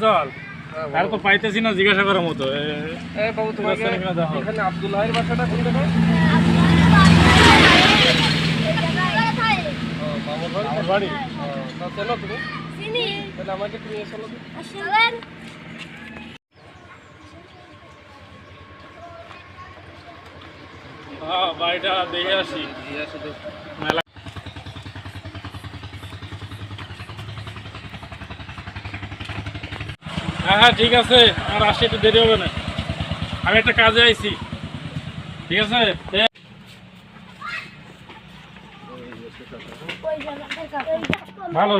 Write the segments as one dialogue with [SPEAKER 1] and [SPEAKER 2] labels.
[SPEAKER 1] আফজল আর তো পাইতেছি না জিজ্ঞাসা করার মতো। এ-
[SPEAKER 2] এই বাবু তোমাকে
[SPEAKER 1] রাস্তার এখানে দেখো।
[SPEAKER 2] আব্দুল ভাইয়ের বাসাটা কোনটা ভাই মামুর বাড়ি? না চেনো তুমি? তাহলে আমাকে তুমি এসে
[SPEAKER 1] হ্যাঁ বাড়িটা দেখে আসি। মেলা হ্যাঁ হ্যাঁ ঠিক আছে। আমার আসতে একটু দেরি হবে না। আমি একটা কাজে আইছি। ঠিক আছে? ভালো।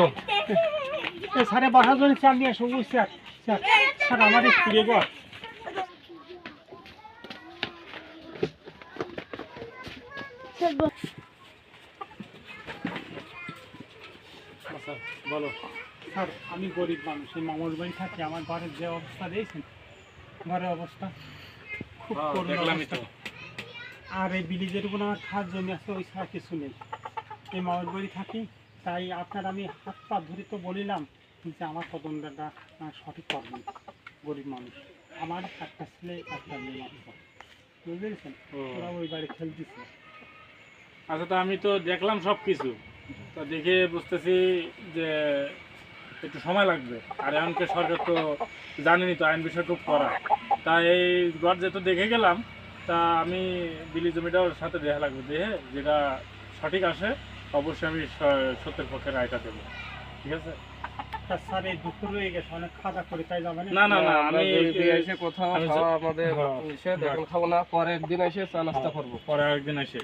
[SPEAKER 3] স্যারে বাসার জন্য চাল নিয়ে আসব স্যার স্যার স্যার, আমাদের ফিরে গো
[SPEAKER 1] আচ্ছা বলো।
[SPEAKER 3] স্যার আমি গরিব মানুষ এই মামার বাড়ি থাকি আমার ঘরের যে অবস্থা দিয়েছেন ঘরের অবস্থা খুব
[SPEAKER 1] হ্যাঁ,
[SPEAKER 3] করুণ অবস্থা। আর এই বিলিজের উপর আমার খাস জমি আছে ওই ছাড়া কিছু নেই। এই মামার বাড়ি থাকি তাই আপনার আমি হাত পা ধরে তো বলিলাম যে আমার তদন্তটা সঠিক করবেন গরিব মানুষ। আমার একটা ছেলে একটা মেয়ে মাত্র। বুঝতে পেরেছেন? ওরা ওই বাড়ি খেলতেছে
[SPEAKER 1] আচ্ছা তো আমি তো দেখলাম সব কিছু তো দেখে বুঝতেছি যে একটু সময় লাগবে। আর এমনকি সরকার তো জানেনি তো আইন বিষয় খুব করা তা এই ঘর যেহেতু দেখে গেলাম তা আমি বিলি জমিটার সাথে দেখা লাগবে দেখে যেটা সঠিক আসে অবশ্যই আমি সত্যের পক্ষে রায়টা দেবো। ঠিক আছে?
[SPEAKER 3] স্যার এই দুপুর রয়ে গেছে অনেক খাওয়া করে তাই যাবেন
[SPEAKER 1] না? না না আমি
[SPEAKER 2] এসে কোথাও খাওয়া আমাদের
[SPEAKER 1] হ্যাঁ।
[SPEAKER 2] নিষেধ এখন খাব না পরে একদিন এসে চা নাস্তা করব।
[SPEAKER 1] পরে আরেকদিন এসে।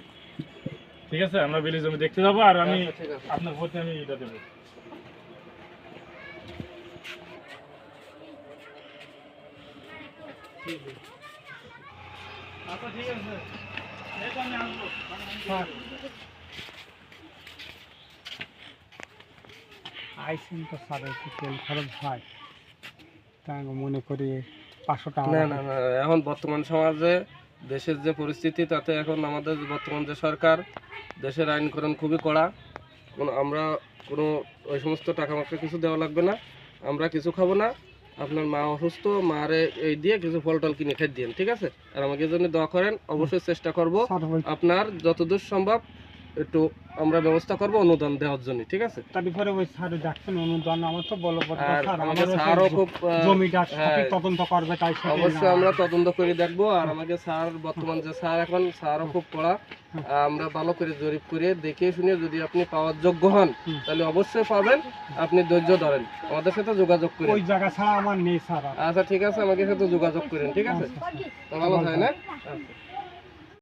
[SPEAKER 1] ঠিক আছে? আমরা বিলি জমি দেখতে যাব আর আমি
[SPEAKER 2] আচ্ছা,
[SPEAKER 1] আপনার প্রতি আমি এটা দেবো। আচ্ছা ঠিক আছে। আমি আসব।
[SPEAKER 3] আইসেন তো স্যার একটু তেল খরচ হয়। তাই আমি মনে করি পাঁচশো টাকা
[SPEAKER 2] না না না এখন বর্তমান সমাজে দেশের যে পরিস্থিতি তাতে এখন আমাদের বর্তমান যে সরকার দেশের আইনকরণ খুবই কড়া। আমরা কোনো ওই সমস্ত টাকা মাকা কিছু দেওয়া লাগবে না। আমরা কিছু খাব না। আপনার মা অসুস্থ মারে এই দিয়ে কিছু ফল টল কিনে খেয়ে দিন ঠিক আছে? আর আমাকে জন্য দোয়া করেন অবশ্যই চেষ্টা করব আপনার যতদূর সম্ভব একটু আমরা ব্যবস্থা করব অনুদান দেওয়ার জন্য ঠিক আছে?
[SPEAKER 3] তারপরে ওই স্যার ডাকছেন অনুদান আমার তো বলো
[SPEAKER 2] আমাকে
[SPEAKER 3] আমারও
[SPEAKER 2] স্যারও খুব
[SPEAKER 3] জমিটা সঠিক
[SPEAKER 2] হ্যাঁ,
[SPEAKER 3] তদন্ত করবে তাই
[SPEAKER 2] অবশ্যই আমরা তদন্ত করে দেখব আর আমাকে স্যার বর্তমান যে স্যার এখন স্যারও খুব পড়া আমরা ভালো করে জরিপ করে দেখে শুনে যদি আপনি পাওয়ার যোগ্য হন তাহলে অবশ্যই পাবেন আপনি ধৈর্য ধরেন আমাদের সাথে যোগাযোগ করেন।
[SPEAKER 3] ওই জায়গা ছাড়া আমার নেই স্যার
[SPEAKER 2] আচ্ছা ঠিক আছে আমাকে সাথে যোগাযোগ করেন ঠিক আছে? তো ভালো থাকে না আচ্ছা।